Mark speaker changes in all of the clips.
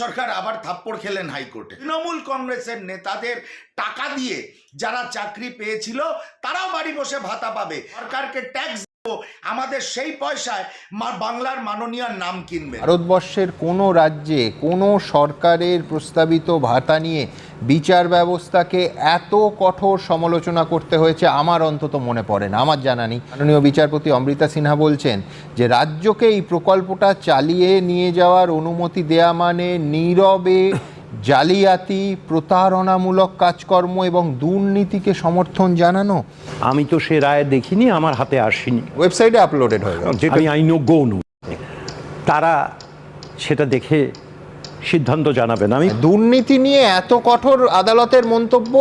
Speaker 1: সরকার আবার থাপ্পড় খেলেন হাইকোর্টে। তৃণমূল কংগ্রেসের নেতাদের টাকা দিয়ে যারা চাকরি পেয়েছিল, তারাও বাড়ি বসে ভাতা পাবে। সরকারকে ট্যাক্স আমাদের সেই পয়সায় বাংলার মাননীয় নাম কিনবে।
Speaker 2: ভারতবর্ষের কোনো রাজ্যে কোনো সরকারের প্রস্তাবিত ভাতা নিয়ে বিচার ব্যবস্থাকে এত কঠোর সমালোচনা করতে হয়েছে আমার অন্তত মনে পড়ে না আমার জানা নেই। মাননীয় বিচারপতি অমৃতা সিনহা বলছেন যে রাজ্যকে এই প্রকল্পটা চালিয়ে নিয়ে যাওয়ার অনুমতি দেয়া মানে নীরবে জালিয়াতি প্রতারণামূলক কাজকর্ম এবং দুর্নীতিকে সমর্থন জানানো।
Speaker 3: আমি তো সে রায় দেখিনি আমার হাতে আসেনি।
Speaker 2: ওয়েবসাইটে আপলোডেড হয়ে গেল।
Speaker 3: যেটা তারা সেটা দেখে সিদ্ধান্ত জানাবেন আমি।
Speaker 2: দুর্নীতি নিয়ে এত কঠোর আদালতের মন্তব্য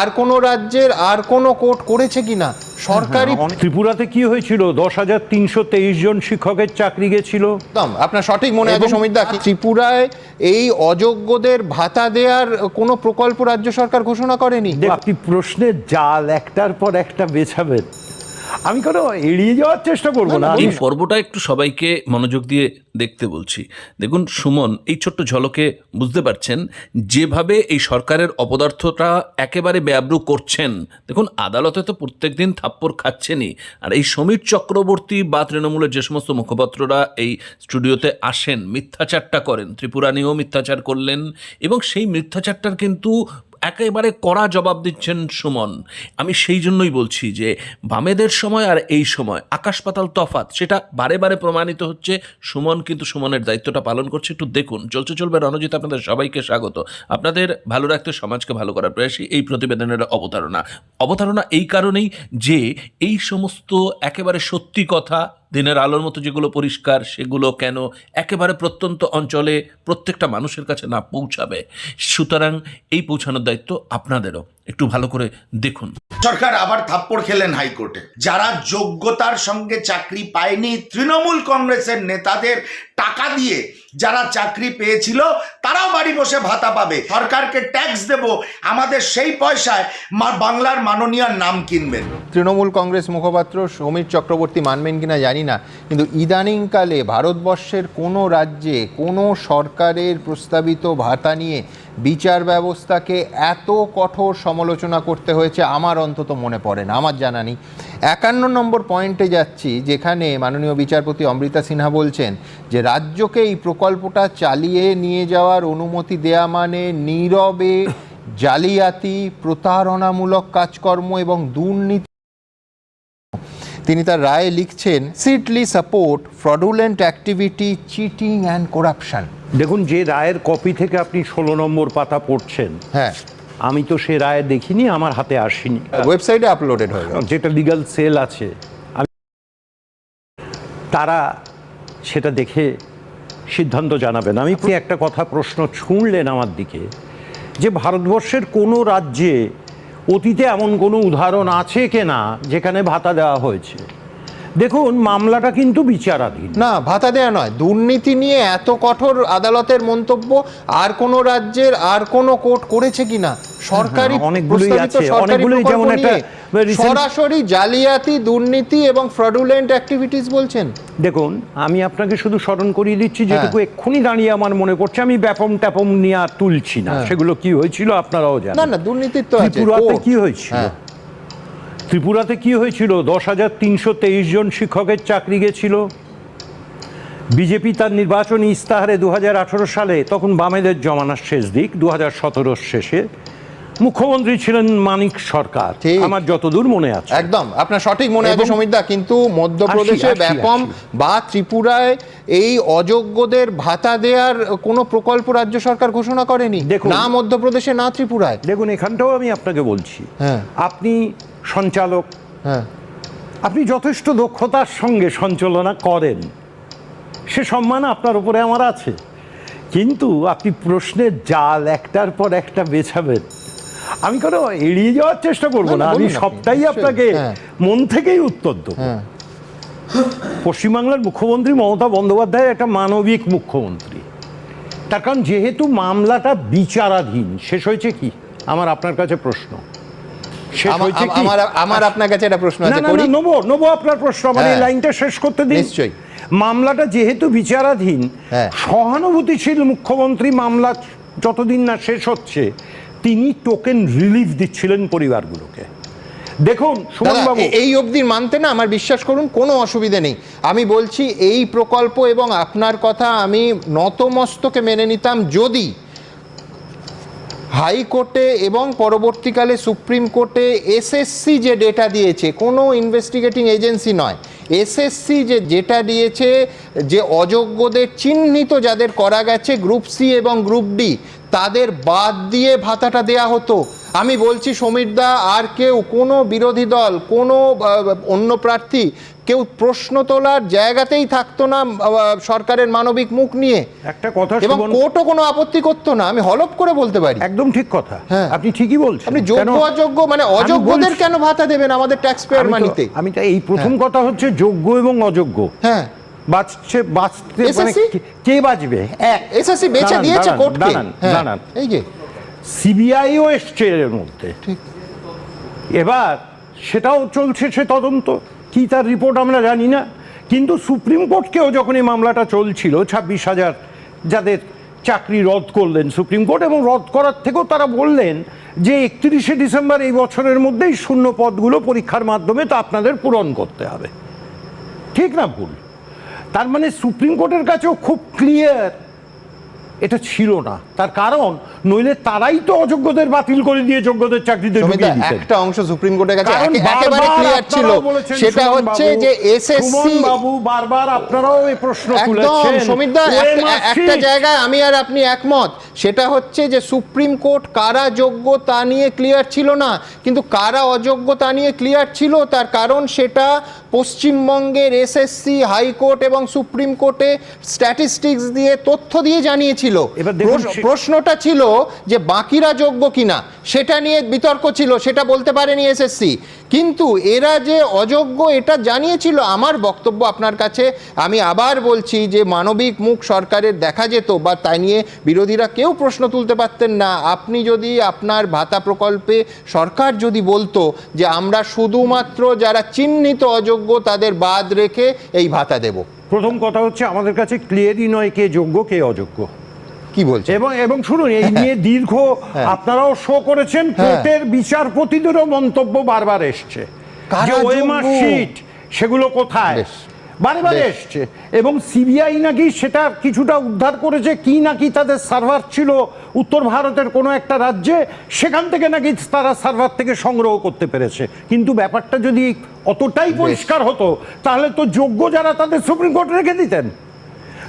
Speaker 2: আর কোনো রাজ্যের আর কোনো কোর্ট করেছে কিনা? সরকারি
Speaker 3: ত্রিপুরাতে কি হয়েছিল? দশ হাজার তিনশো তেইশ জন শিক্ষকের চাকরি গেছিল।
Speaker 2: আপনার সঠিক মনে আছে সমীর দা ত্রিপুরায় এই অযোগ্যদের ভাতা দেওয়ার কোনো প্রকল্প রাজ্য সরকার ঘোষণা করেনি?
Speaker 3: আপনি প্রশ্নের জাল একটার পর একটা বেছাবেন। আমি কোনো এড়িয়ে যাওয়ার চেষ্টা করব না
Speaker 4: এই পর্বটা একটু সবাইকে মনোযোগ দিয়ে দেখতে বলছি। দেখুন সুমন এই ছোট্ট ঝলকে বুঝতে পারছেন যেভাবে এই সরকারের অপদার্থটা একেবারে ব্যাব্রু করছেন দেখুন আদালতে তো প্রত্যেকদিন থাপ্পড় খাচ্ছেনই আর এই সমীর চক্রবর্তী বা তৃণমূলের যে সমস্ত মুখপাত্ররা এই স্টুডিওতে আসেন মিথ্যাচারটা করেন ত্রিপুরা নিয়েও মিথ্যাচার করলেন এবং সেই মিথ্যাচারটার কিন্তু একেবারে কড়া জবাব দিচ্ছেন সুমন। আমি সেই জন্যই বলছি যে, বামেদের সময় আর এই সময়, আকাশ পাতাল তফাত সেটা বারে বারে প্রমাণিত হচ্ছে। সুমন কিন্তু সুমনের দায়িত্বটা পালন করছে, একটু দেখুন। চলছে চলবে, রণজিৎ আপনাদের সবাইকে স্বাগত। আপনাদের ভালো রাখতে, সমাজকে ভালো করার প্রয়াসই এই প্রতিবেদনের অবতারণা। অবতারণা এই কারণেই যে, এই সমস্ত একেবারে সত্যি কথা দিনের আলোর মতো যেগুলো পরিষ্কার, সেগুলো কেন একেবারে প্রত্যন্ত অঞ্চলে প্রত্যেকটা মানুষের কাছে না পৌঁছাবে? সুতরাং এই পৌঁছানোর দায়িত্ব আপনাদেরও। একটু ভালো করে দেখুন।
Speaker 1: সরকার আবার থাপ্পড় খেলেন হাইকোর্টে। যারা যোগ্যতার সঙ্গে চাকরি পায়নি, তৃণমূল কংগ্রেসের নেতাদের টাকা দিয়ে যারা চাকরি পেয়েছিল, তারাও বাড়ি বসে ভাতা পাবে। সরকারকে ট্যাক্স দেব। আমাদের সেই পয়সায় বাংলার মাননীয় নাম কিনবেন।
Speaker 2: তৃণমূল কংগ্রেস মুখপাত্র সমীর চক্রবর্তী মানবেন কিনা জানি না, কিন্তু ইদানিংকালে ভারতবর্ষের কোনো রাজ্যে কোনো সরকারের প্রস্তাবিত ভাতা নিয়ে বিচার ব্যবস্থাকে এত কঠোর সমালোচনা করতে হয়েছে, আমার অন্তত মনে পড়ে না, আমার জানা নেই। একান্ন নম্বর পয়েন্টে যাচ্ছি, যেখানে মাননীয় বিচারপতি অমৃতা সিনহা বলছেন যে রাজ্যকে এই প্রকল্পটা চালিয়ে নিয়ে যাওয়ার অনুমতি দেয়া মানে নীরবে জালিয়াতি প্রতারণামূলক কাজকর্ম এবং দুর্নীতি। তিনি তার রায়ে লিখছেন সিটলি support fraudulent activity cheating and corruption
Speaker 3: দেখুন যে রায়ের কপি থেকে আপনি ষোলো নম্বর পাতা পড়ছেন
Speaker 2: হ্যাঁ।
Speaker 3: আমি তো সে রায় দেখিনি আমার হাতে আসেনি।
Speaker 2: ওয়েবসাইটে আপলোডেড হয়ে
Speaker 3: যেটা লিগাল সেল আছে তারা সেটা দেখে সিদ্ধান্ত জানাবেন। আমি আপনি একটা কথা প্রশ্ন ছুঁড়লেন আমার দিকে যে ভারতবর্ষের কোনো রাজ্যে অতীতে এমন কোনো উদাহরণ আছে কিনা যেখানে ভাতা দেওয়া হয়েছে? দেখুন মামলাটা কিন্তু বিচারাধীন।
Speaker 2: না ভাতা দেয়া নয়। দুর্নীতি নিয়ে এত কঠোর আদালতের মন্তব্য আর কোনো রাজ্যের আর কোনো কোর্ট করেছে কিনা? সরকারি
Speaker 3: হ্যাঁ, অনেকগুলোই আছে, অনেকগুলোই যেমন একটা
Speaker 2: সরাসরি জালিয়াতি দুর্নীতি এবং ফ্রডুলেন্ট অ্যাক্টিভিটিস বলছেন।
Speaker 3: দেখুন আমি আপনাকে শুধু স্মরণ করিয়ে দিচ্ছি যেটুকু এক্ষুনি দাঁড়িয়ে আমার মনে পড়ছে। আমি ব্যাপম ট্যাপম নিয়ে আর তুলছি না। সেগুলো কি হয়েছিল আপনারাও জানেন।
Speaker 2: না না দুর্নীতির তো আছে।
Speaker 3: ত্রিপুরাতে কি হয়েছিল?
Speaker 2: হ্যাঁ।
Speaker 3: ত্রিপুরাতে কি হয়েছিল? দশ হাজার তিনশো তেইশ জন শিক্ষকের চাকরি গেছিল। বিজেপি তার নির্বাচনী ইস্তাহারে দু হাজার আঠারো সালে তখন বামেদের জমানার শেষ দিক দু হাজার সতেরো শেষে। মুখ্যমন্ত্রী ছিলেন মানিক সরকার। আমার যতদূর মনে আছে।
Speaker 2: একদম আপনার সঠিক মনে আছে সমীরদা কিন্তু মধ্যপ্রদেশে ব্যাপম বা ত্রিপুরায় এই অযোগ্যদের ভাতা দেওয়ার কোনো প্রকল্প রাজ্য সরকার ঘোষণা করেনি?
Speaker 3: দেখুন।
Speaker 2: না মধ্যপ্রদেশে না ত্রিপুরায়?
Speaker 3: দেখুন এখানটাও আমি আপনাকে বলছি।
Speaker 2: হ্যাঁ।
Speaker 3: আপনি সঞ্চালক
Speaker 2: হ্যাঁ।
Speaker 3: আপনি যথেষ্ট দক্ষতার সঙ্গে সঞ্চালনা করেন। সে সম্মান আপনার উপরে আমার আছে। কিন্তু আপনি প্রশ্নের জাল একটার পর একটা বেছাবেন। আমি কোনো এড়িয়ে যাওয়ার চেষ্টা করব
Speaker 2: না,
Speaker 3: আমি সবটাই আপনাকে
Speaker 2: হ্যাঁ।
Speaker 3: মন থেকেই উত্তর দেবো।
Speaker 2: হ্যাঁ।
Speaker 3: পশ্চিমবাংলার মুখ্যমন্ত্রী মমতা বন্দ্যোপাধ্যায় একটা মানবিক মুখ্যমন্ত্রী। তার কারণ যেহেতু মামলাটা বিচারাধীন শেষ হয়েছে কি? আমার আপনার কাছে প্রশ্ন। শেষ
Speaker 2: আমা-
Speaker 3: হয়েছে কি?
Speaker 2: আমার আমার আপনার কাছে একটা প্রশ্ন
Speaker 3: না
Speaker 2: আছে করি?
Speaker 3: নেব নেব আপনার প্রশ্ন আমার এই। লাইনটা শেষ করতে দিন।
Speaker 2: নিশ্চয়ই।
Speaker 3: মামলাটা যেহেতু বিচারাধীন
Speaker 2: হ্যাঁ।
Speaker 3: সহানুভূতিশীল মুখ্যমন্ত্রী মামলা যতদিন না শেষ হচ্ছে তিনি টোকেন রিলিফ দিচ্ছিলেন পরিবারগুলোকে। দেখুন সুমনবাবু
Speaker 2: এই অবধি মানতে না আমার বিশ্বাস করুন কোনো অসুবিধে নেই। আমি বলছি এই প্রকল্প এবং আপনার কথা আমি নতমস্তকে মেনে নিতাম যদি হাইকোর্টে এবং পরবর্তীকালে সুপ্রিম কোর্টে এসএসসি যে ডেটা দিয়েছে কোনো ইনভেস্টিগেটিং এজেন্সি নয় এসএসসি যে যেটা দিয়েছে যে অযোগ্যদের চিহ্নিত যাদের করা গেছে গ্রুপ সি এবং গ্রুপ ডি তাদের বাদ দিয়ে ভাতাটা দেয়া হতো। আমি বলছি সমীরদা আর কেউ কোনো বিরোধী দল কোনো অন্য প্রার্থী কেউ প্রশ্ন তোলার জায়গাতেই থাকতো না সরকারের মানবিক মুখ নিয়ে।
Speaker 3: একটা কথা
Speaker 2: এবং কোর্টও কোনো আপত্তি করতো না আমি হলপ করে বলতে পারি।
Speaker 3: একদম ঠিক কথা।
Speaker 2: হ্যাঁ।
Speaker 3: আপনি ঠিকই বলছেন।
Speaker 2: আপনি যোগ্য অযোগ্য মানে অযোগ্যদের কেন ভাতা দেবেন আমাদের ট্যাক্স পেয়ার মানিতে
Speaker 3: আমি এই প্রথম কথা হচ্ছে যোগ্য এবং অযোগ্য।
Speaker 2: হ্যাঁ।
Speaker 3: বাঁচছে বাঁচতে মানে? কে- বাঁচবে? এক।
Speaker 2: এসএসসি বেচে দিয়েছে কোর্টকে
Speaker 3: দাঁড়ান,
Speaker 2: হ্যাঁ,
Speaker 3: দাঁড়ান।
Speaker 2: এই যে।
Speaker 3: সিবিআইও এসছে এর মধ্যে।
Speaker 2: ঠিক।
Speaker 3: এবার সেটাও চলছে সে তদন্ত কি তার রিপোর্ট আমরা জানি না। কিন্তু সুপ্রিম কোর্টকেও যখন এই মামলাটা চলছিল ছাব্বিশ হাজার যাদের চাকরি রদ করলেন সুপ্রিম কোর্ট এবং রদ করার থেকেও তারা বললেন যে একত্রিশে ডিসেম্বর এই বছরের মধ্যেই শূন্য পদগুলো পরীক্ষার মাধ্যমে তা আপনাদের পূরণ করতে হবে। ঠিক না ভুল? তার মানে সুপ্রিম কোর্টের কাছেও খুব ক্লিয়ার এটা ছিল না। তার কারণ নইলে তারাই তো অযোগ্যদের বাতিল করে দিয়ে যোগ্যদের চাকরিতে ঢুকিয়ে দিতেন।
Speaker 2: একটা অংশ সুপ্রিম কোর্টের কাছে একেবারে ক্লিয়ার ছিল। সেটা হচ্ছে যে এসএসসি
Speaker 3: বাবু বারবার আপনারাও এই প্রশ্ন তুলেছেন। OMR
Speaker 2: একটা- একটা জায়গায় আমি আর আপনি একমত। সেটা হচ্ছে যে সুপ্রিম কোর্ট কারা যোগ্য তা নিয়ে ক্লিয়ার ছিল না কিন্তু কারা অযোগ্য তা নিয়ে ক্লিয়ার ছিল তার কারণ সেটা পশ্চিমবঙ্গের এসএসসি হাইকোর্ট এবং সুপ্রিম কোর্টে স্ট্যাটিস্টিক্স দিয়ে তথ্য দিয়ে জানিয়েছিল।
Speaker 3: সে-
Speaker 2: প্রশ্নটা ছিল যে বাকিরা যোগ্য কিনা সেটা নিয়ে বিতর্ক ছিল সেটা বলতে পারেনি এসএসসি কিন্তু এরা যে অযোগ্য এটা জানিয়েছিল আমার বক্তব্য আপনার কাছে। আমি আবার বলছি যে মানবিক মুখ সরকারের দেখা যেত বা তাই নিয়ে বিরোধীরা কেউ প্রশ্ন তুলতে পারতেন না। আপনি যদি আপনার ভাতা প্রকল্পে সরকার যদি বলতো যে আমরা শুধুমাত্র যারা চিহ্নিত অযোগ্য তাদের বাদ রেখে এই ভাতা দেব।
Speaker 3: প্রথম কথা হচ্ছে আমাদের কাছে ক্লিয়ারই নয় কে যোগ্য কে অযোগ্য।
Speaker 2: কি বলছে
Speaker 3: এবং এবং শুনুন এই নিয়ে দীর্ঘ আপনারাও শো করেছেন
Speaker 2: হ্যাঁ।
Speaker 3: কোর্টের বিচারপতিদেরও মন্তব্য বারবার এসছে। যে? শিট সেগুলো কোথায়? বারে এসছে। এবং সিবিআই নাকি সেটা কিছুটা উদ্ধার করেছে কি নাকি তাদের সার্ভার ছিল উত্তর ভারতের কোনো একটা রাজ্যে সেখান থেকে নাকি তারা সার্ভার থেকে সংগ্রহ করতে পেরেছে। কিন্তু ব্যাপারটা যদি অতটাই পরিষ্কার হতো তাহলে তো যোগ্য যারা তাদের সুপ্রিম কোর্ট রেখে দিতেন।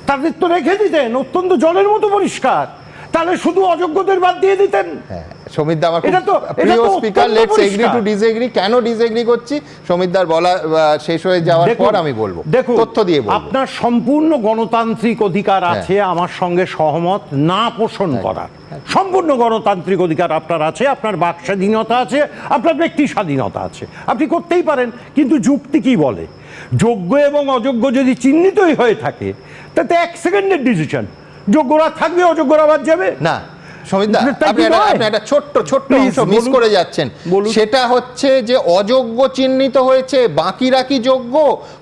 Speaker 3: তাদের তো রেখে দিতেন অত্যন্ত জলের মতো পরিষ্কার। তাহলে শুধু অযোগ্যদের বাদ দিয়ে দিতেন?
Speaker 2: হ্যাঁ সমিত আমার
Speaker 3: এটা তো-
Speaker 2: প্রিয় speaker let's agree to. Disagree কেন ডিসএগ্রি করছি? সমিত দার বলা শেষ হয়ে যাওয়ার পর আমি বলব।
Speaker 3: দেখুন
Speaker 2: তথ্য দিয়ে বলব।
Speaker 3: আপনার সম্পূর্ণ গণতান্ত্রিক অধিকার আছে আমার সঙ্গে সহমত না পোষণ করার। সম্পূর্ণ গণতান্ত্রিক অধিকার আপনার আছে আপনার বাক স্বাধীনতা আছে আপনার ব্যক্তি স্বাধীনতা আছে। আপনি করতেই পারেন কিন্তু যুক্তি কি বলে? যোগ্য এবং অযোগ্য যদি চিহ্নিতই হয়ে থাকে তাতে এক সেকেন্ডের ডিসিশন যোগ্যরা থাকবে অযোগ্যরা বাদ যাবে।
Speaker 2: না একটা- ছোট্ট ছোট্ট অংশ মিস করে যাচ্ছেন। সেটা হচ্ছে যে অযোগ্য চিহ্নিত হয়েছে বাকিরা কি যোগ্য?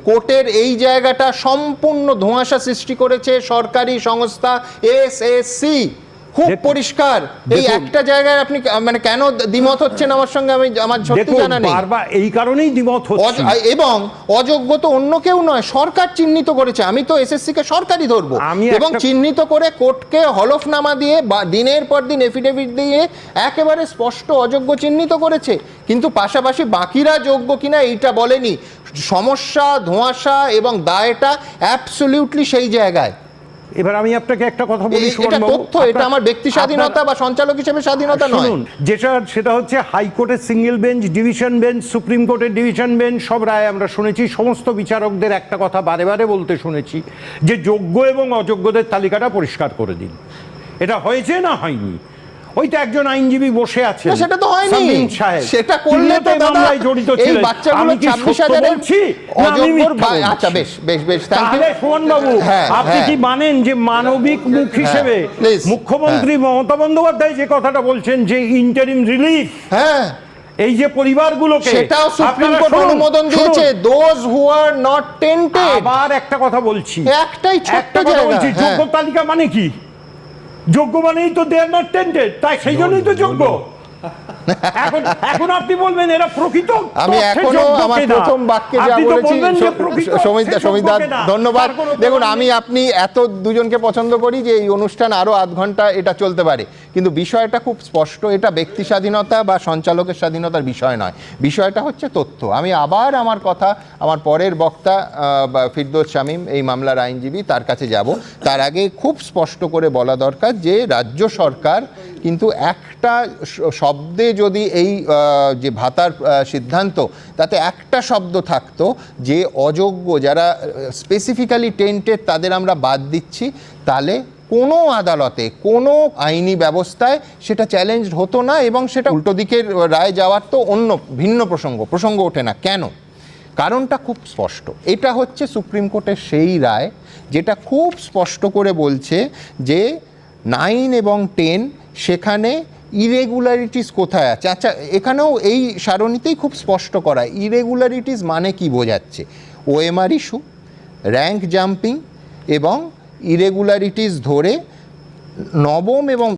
Speaker 2: কোর্টের এই জায়গাটা সম্পূর্ণ ধোঁয়াশা সৃষ্টি করেছে সরকারি সংস্থা এসএসসি খুব পরিষ্কার। এই একটা জায়গায় আপনি মানে কেন দ্বিমত হচ্ছেন আমার সঙ্গে? আমি আমার সত্যি জানা নেই।
Speaker 3: বারবার এই কারণেই দ্বিমত হচ্ছে।
Speaker 2: এবং অযোগ্য তো অন্য কেউ নয় সরকার চিহ্নিত করেছে। আমি তো এসএসসি কে সরকারই ধরবো। এবং চিহ্নিত করে কোর্টকে হলফনামা দিয়ে বা দিনের পর দিন এফিডেভিট দিয়ে একেবারে স্পষ্ট অযোগ্য চিহ্নিত করেছে। কিন্তু পাশাপাশি বাকিরা যোগ্য কিনা এইটা বলেনি। সমস্যা ধোঁয়াশা এবং দায়টা অ্যাবসলিউটলি সেই জায়গায়।
Speaker 3: এবার আমি আপনাকে একটা কথা বলি
Speaker 2: এটা তথ্য এটা আমার ব্যক্তি স্বাধীনতা বা সঞ্চালক হিসেবে স্বাধীনতা নয়।
Speaker 3: শুনুন যেটা সেটা হচ্ছে হাইকোর্টের single bench division bench supreme কোর্টের ডিভিশন বেঞ্চ সব রায় আমরা শুনেছি সমস্ত বিচারকদের একটা কথা বারে বারে বলতে শুনেছি যে যোগ্য এবং অযোগ্যদের তালিকাটা পরিষ্কার করে দিন। এটা হয়েছে না হয়নি? ওই তো একজন আইনজীবী বসে আছে
Speaker 2: সেটা তো হয়নি। সেটা করলে তো দাদা
Speaker 3: জড়িত
Speaker 2: এই বাচ্চাগুলো
Speaker 3: আমি
Speaker 2: 26 হাজারের
Speaker 3: বলছি?
Speaker 2: আচ্ছা বেশ বেশ বেশ থ্যাংক ইউ
Speaker 3: সুমন বাবু
Speaker 2: হ্যাঁ,
Speaker 3: আপনি
Speaker 2: হ্যাঁ।
Speaker 3: কি মানেন যে মানবিক মুখ হিসেবে মুখ্যমন্ত্রী মমতা বন্দ্যোপাধ্যায় যে কথাটা বলছেন যে ইন্টারিম রিলিফ
Speaker 2: হ্যাঁ।
Speaker 3: এই যে পরিবারগুলোকে
Speaker 2: সেটাও সুপ্রিম কোর্ট অনুমোদন। দিয়েছে। Those who are not tainted
Speaker 3: আবার একটা কথা বলছি।
Speaker 2: একটাই ছোট্ট জায়গা
Speaker 3: বলছি
Speaker 2: হ্যাঁ।
Speaker 3: যোগ্য তালিকা মানে কি? যোগ্য মানেই তো দে আর নট টেন্টেড তাই সেই জন্যই তো যোগ্য। এখন এখন আপনি বলবেন এরা প্রকৃত
Speaker 2: আমি
Speaker 3: এখনও
Speaker 2: আমার প্রথম বাক্যে যা বলেছি সমিতা। ধন্যবাদ দেখুন আমি আপনি এত দুজনকে পছন্দ করি যে এই অনুষ্ঠান আরও আধ ঘণ্টা এটা চলতে পারে। কিন্তু বিষয়টা খুব স্পষ্ট, এটা ব্যক্তি স্বাধীনতা বা সঞ্চালকের স্বাধীনতার বিষয় নয়। বিষয়টা হচ্ছে তথ্য। আমি আবার আমার কথা, আমার পরের বক্তা ফিরদৌস শামীম, এই মামলার আইনজীবী, তার কাছে যাব। তার আগে খুব স্পষ্ট করে বলা দরকার যে, রাজ্য সরকার কিন্তু একটা শব্দে যদি এই যে ভাতার সিদ্ধান্ত, তাতে একটা শব্দ থাকতো যে, অযোগ্য যারা স্পেসিফিক্যালি টেন্টেড তাদের আমরা বাদ দিচ্ছি, তাহলে কোনো আদালতে, কোনো আইনি ব্যবস্থায় সেটা চ্যালেঞ্জ হতো না এবং সেটা উল্টো দিকের রায় যাওয়ার তো অন্য ভিন্ন প্রসঙ্গ প্রসঙ্গ ওঠে না। কেন? কারণটা খুব স্পষ্ট। এটা হচ্ছে সুপ্রিম কোর্টের সেই রায় যেটা খুব স্পষ্ট করে বলছে যে নাইন এবং টেন সেখানে ইরেগুলারিটিস কোথায় আছে? আচ্ছা এখানেও এই সারণীতেই খুব স্পষ্ট করা। ইরেগুলারিটিস মানে কি বোঝাচ্ছে? ওএমআর ইস্যু র্যাঙ্ক জাম্পিং এবং ইরেগুলারিটিস ধরে নবম এবং